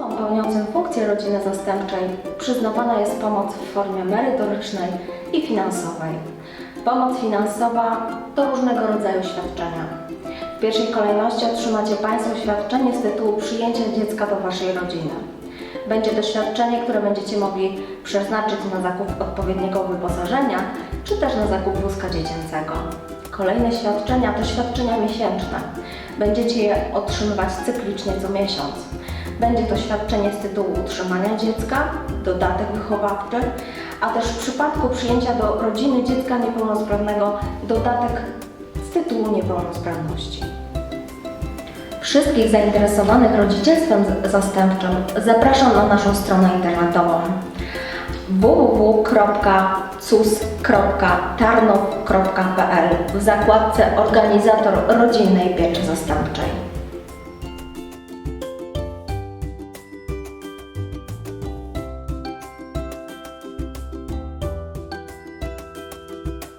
Osobom pełniącym funkcję rodziny zastępczej przyznawana jest pomoc w formie merytorycznej i finansowej. Pomoc finansowa to różnego rodzaju świadczenia. W pierwszej kolejności otrzymacie Państwo świadczenie z tytułu przyjęcia dziecka do Waszej rodziny. Będzie to świadczenie, które będziecie mogli przeznaczyć na zakup odpowiedniego wyposażenia, czy też na zakup wózka dziecięcego. Kolejne świadczenia to świadczenia miesięczne. Będziecie je otrzymywać cyklicznie co miesiąc. Będzie to świadczenie z tytułu utrzymania dziecka, dodatek wychowawczy, a też w przypadku przyjęcia do rodziny dziecka niepełnosprawnego dodatek z tytułu niepełnosprawności. Wszystkich zainteresowanych rodzicielstwem zastępczym zapraszam na naszą stronę internetową www.cus.tarnów.pl w zakładce Organizator rodzinnej pieczy zastępczej.